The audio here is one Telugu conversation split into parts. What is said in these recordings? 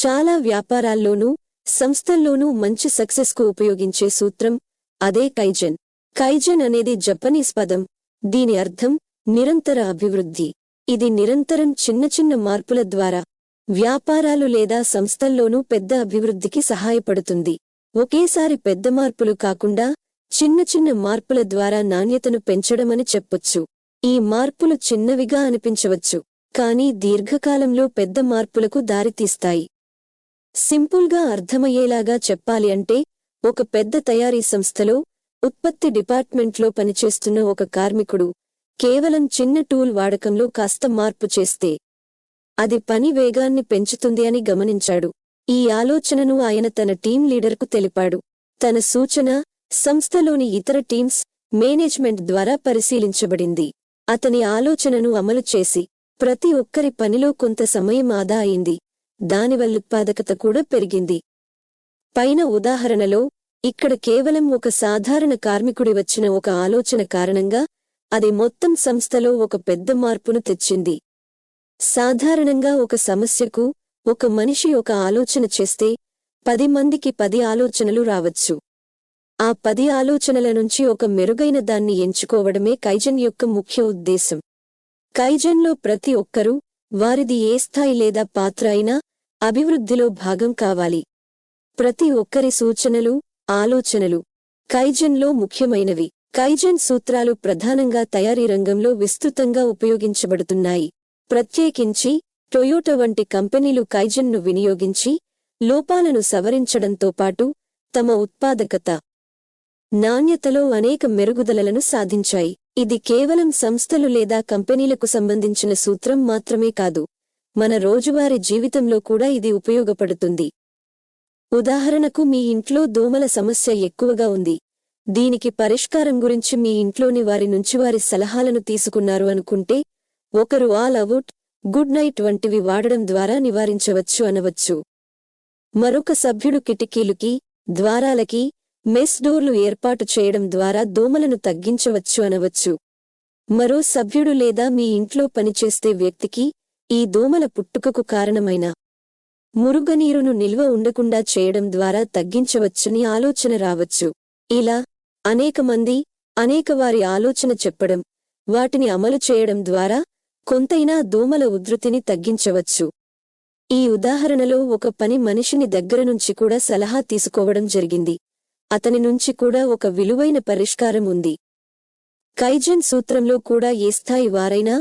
చాలా వ్యాపారాల్లోనూ సంస్థల్లోనూ మంచి సక్సెస్కు ఉపయోగించే సూత్రం అదే కైజన్. కైజన్ అనేది జపనీస్ పదం. దీని అర్థం నిరంతర అభివృద్ధి. ఇది నిరంతరం చిన్న చిన్న మార్పుల ద్వారా వ్యాపారాలు లేదా సంస్థల్లోనూ పెద్ద అభివృద్ధికి సహాయపడుతుంది. ఒకేసారి పెద్ద మార్పులు కాకుండా చిన్న చిన్న మార్పుల ద్వారా నాణ్యతను పెంచడమని చెప్పొచ్చు. ఈ మార్పులు చిన్నవిగా అనిపించవచ్చు కానీ దీర్ఘకాలంలో పెద్ద మార్పులకు దారితీస్తాయి. సింపుల్గా అర్థమయ్యేలాగా చెప్పాలి అంటే ఒక పెద్ద తయారీ సంస్థలో ఉత్పత్తి డిపార్ట్మెంట్లో పనిచేస్తున్న ఒక కార్మికుడు కేవలం చిన్న టూల్ వాడకంలో కాస్త మార్పు చేస్తే అది పని వేగాన్ని పెంచుతుంది అని గమనించాడు. ఈ ఆలోచనను ఆయన తన టీం లీడర్కు తెలిపాడు. తన సూచన సంస్థలోని ఇతర టీమ్స్ మేనేజ్మెంట్ ద్వారా పరిశీలించబడింది. అతని ఆలోచనను అమలు చేసి ప్రతి ఒక్కరి పనిలో కొంత సమయం ఆదా అయింది. దానివల్ల ఉత్పాదకత కూడా పెరిగింది. పైన ఉదాహరణలో ఇక్కడ కేవలం ఒక సాధారణ కార్మికుడి వచ్చిన ఒక ఆలోచన కారణంగా అది మొత్తం సంస్థలో ఒక పెద్ద మార్పును తెచ్చింది. సాధారణంగా ఒక సమస్యకు ఒక మనిషి ఒక ఆలోచన చేస్తే పది మందికి పది ఆలోచనలు రావచ్చు. ఆ పది ఆలోచనల నుంచి ఒక మెరుగైన దాన్ని ఎంచుకోవడమే కైజన్ యొక్క ముఖ్య ఉద్దేశం. కైజన్లో ప్రతి ఒక్కరూ వారిది ఏ స్థాయి లేదా పాత్ర అయినా అభివృద్ధిలో భాగం కావాలి. ప్రతి ఒక్కరి సూచనలు ఆలోచనలు కైజన్లో ముఖ్యమైనవి. కైజన్ సూత్రాలు ప్రధానంగా తయారీ రంగంలో విస్తృతంగా ఉపయోగించబడుతున్నాయి. ప్రత్యేకించి టొయోటో వంటి కంపెనీలు కైజన్ను వినియోగించి లోపాలను సవరించడంతో పాటు తమ ఉత్పాదకత నాణ్యతలో అనేక మెరుగుదలలను సాధించాయి. ఇది కేవలం సంస్థలు లేదా కంపెనీలకు సంబంధించిన సూత్రం మాత్రమే కాదు. మన రోజువారీ జీవితంలో కూడా ఇది ఉపయోగపడుతుంది. ఉదాహరణకు మీ ఇంట్లో దోమల సమస్య ఎక్కువగా ఉంది. దీనికి పరిష్కారం గురించి మీ ఇంట్లోని వారి నుంచి వారి సలహాలను తీసుకున్నారు అనుకుంటే ఒకరు ఆల్ అవుట్ గుడ్ నైట్ వంటివి వాడడం ద్వారా నివారించవచ్చు అనవచ్చు. మరొక సభ్యుడు కిటికీలుకి ద్వారాలకి మెస్ డోర్లు ఏర్పాటు చేయడం ద్వారా దోమలను తగ్గించవచ్చు అనవచ్చు. మరో సభ్యుడు లేదా మీ ఇంట్లో పనిచేస్తే వ్యక్తికి ఈ దోమల పుట్టుకకు కారణమైన మురుగనీరును నిల్వ ఉండకుండా చేయడం ద్వారా తగ్గించవచ్చని ఆలోచన రావచ్చు. ఇలా అనేక మంది అనేక వారి ఆలోచన చెప్పడం వాటిని అమలు చేయడం ద్వారా కొంతైనా దోమల ఉధృతిని తగ్గించవచ్చు. ఈ ఉదాహరణలో ఒక పని మనిషిని దగ్గర నుంచి కూడా సలహా తీసుకోవడం జరిగింది. అతని నుంచి కూడా ఒక విలువైన పరిష్కారం ఉంది. కైజన్ సూత్రంలో కూడా ఏ స్థాయి వారైనా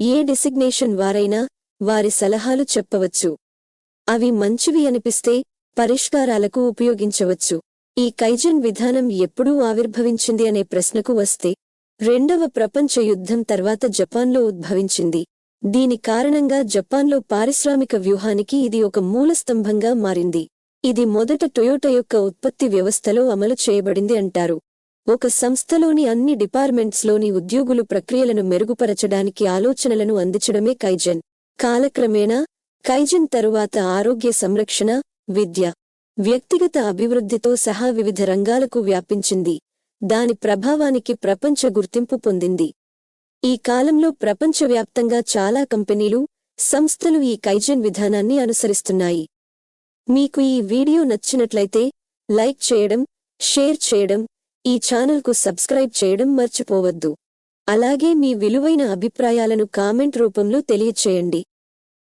ఏ డెసిగ్నేషన్ వారైనా వారి సలహాలు చెప్పవచ్చు. అవి మంచివి అనిపిస్తే పరిష్కారాలకు ఉపయోగించవచ్చు. ఈ కైజన్ విధానం ఎప్పుడూ ఆవిర్భవించింది అనే ప్రశ్నకు వస్తే రెండవ ప్రపంచ యుద్ధం తర్వాత జపాన్లో ఉద్భవించింది. దీని కారణంగా జపాన్లో పారిశ్రామిక వ్యూహానికి ఇది ఒక మూలస్తంభంగా మారింది. ఇది మొదట టొయోటా యొక్క ఉత్పత్తి వ్యవస్థలో అమలు చేయబడింది అంటారు. ఒక సంస్థలోని అన్ని డిపార్ట్మెంట్స్లోని ఉద్యోగులు ప్రక్రియలను మెరుగుపరచడానికి ఆలోచనలను అందించడమే కైజన్. కాలక్రమేణా కైజిన్ తరువాత ఆరోగ్య సంరక్షణ విద్య వ్యక్తిగత అభివృద్ధితో సహా వివిధ రంగాలకు వ్యాపించింది. దాని ప్రభావానికి ప్రపంచ గుర్తింపు పొందింది. ఈ కాలంలో ప్రపంచవ్యాప్తంగా చాలా కంపెనీలు సంస్థలు ఈ కైజన్ విధానాన్ని అనుసరిస్తున్నాయి. మీకు ఈ వీడియో నచ్చినట్లయితే లైక్ చేయడం షేర్ చేయడం ఈ ఛానల్కు సబ్స్క్రైబ్ చేయడం మర్చిపోవద్దు. అలాగే మీ విలువైన అభిప్రాయాలను కామెంట్ రూపంలో తెలియచేయండి.